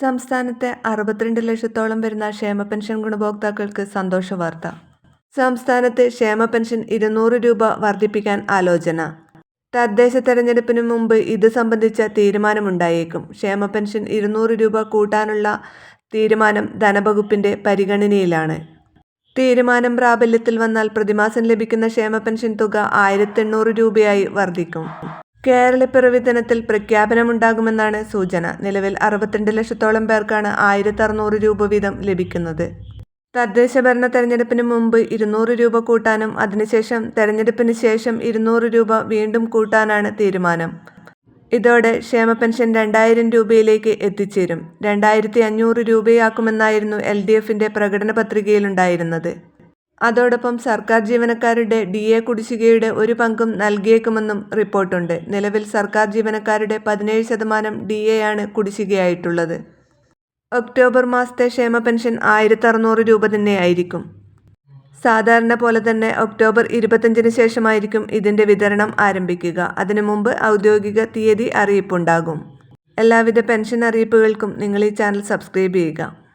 സംസ്ഥാനത്തെ അറുപത്തിരണ്ട് ലക്ഷത്തോളം വരുന്ന ക്ഷേമ പെൻഷൻ ഗുണഭോക്താക്കൾക്ക് സന്തോഷ വാർത്ത. സംസ്ഥാനത്ത് ക്ഷേമ പെൻഷൻ ഇരുന്നൂറ് രൂപ വർദ്ധിപ്പിക്കാൻ ആലോചന. തദ്ദേശ തെരഞ്ഞെടുപ്പിന് മുമ്പ് ഇത് സംബന്ധിച്ച തീരുമാനമുണ്ടായേക്കും. ക്ഷേമ പെൻഷൻ ഇരുന്നൂറ് രൂപ കൂട്ടാനുള്ള തീരുമാനം ധനവകുപ്പിന്റെ പരിഗണനയിലാണ്. തീരുമാനം പ്രാബല്യത്തിൽ വന്നാൽ പ്രതിമാസം ലഭിക്കുന്ന ക്ഷേമ പെൻഷൻ തുക ആയിരത്തി എണ്ണൂറ് രൂപയായി വർദ്ധിക്കും. കേരളപ്പിറവി ദിനത്തിൽ പ്രഖ്യാപനമുണ്ടാകുമെന്നാണ് സൂചന. നിലവിൽ അറുപത്തിരണ്ട് ലക്ഷത്തോളം പേർക്കാണ് ആയിരത്തി അറുന്നൂറ് രൂപ വീതം ലഭിക്കുന്നത്. തദ്ദേശ ഭരണ തെരഞ്ഞെടുപ്പിന് മുമ്പ് ഇരുന്നൂറ് രൂപ കൂട്ടാനും അതിനുശേഷം തെരഞ്ഞെടുപ്പിന് ശേഷം ഇരുന്നൂറ് രൂപ വീണ്ടും കൂട്ടാനാണ് തീരുമാനം. ഇതോടെ ക്ഷേമ പെൻഷൻ രണ്ടായിരം രൂപയിലേക്ക് എത്തിച്ചേരും. രണ്ടായിരത്തി അഞ്ഞൂറ് രൂപയാക്കുമെന്നായിരുന്നു എൽ ഡി എഫിന്റെ പ്രകടന പത്രികയിലുണ്ടായിരുന്നത്. അതോടൊപ്പം സർക്കാർ ജീവനക്കാരുടെ ഡി എ കുടിശ്ശികയുടെ ഒരു പങ്കും നൽകിയേക്കുമെന്നും റിപ്പോർട്ടുണ്ട്. നിലവിൽ സർക്കാർ ജീവനക്കാരുടെ പതിനേഴ് ശതമാനം ഡി ആണ് കുടിശ്ശികയായിട്ടുള്ളത്. ഒക്ടോബർ മാസത്തെ ക്ഷേമ പെൻഷൻ ആയിരത്തി അറുന്നൂറ് രൂപ തന്നെയായിരിക്കും. സാധാരണ പോലെ തന്നെ ഒക്ടോബർ ഇരുപത്തഞ്ചിന് ശേഷമായിരിക്കും ഇതിന്റെ വിതരണം ആരംഭിക്കുക. അതിനു മുമ്പ് ഔദ്യോഗിക തീയതി അറിയിപ്പുണ്ടാകും. എല്ലാവിധ പെൻഷൻ അറിയിപ്പുകൾക്കും നിങ്ങൾ ഈ ചാനൽ സബ്സ്ക്രൈബ് ചെയ്യുക.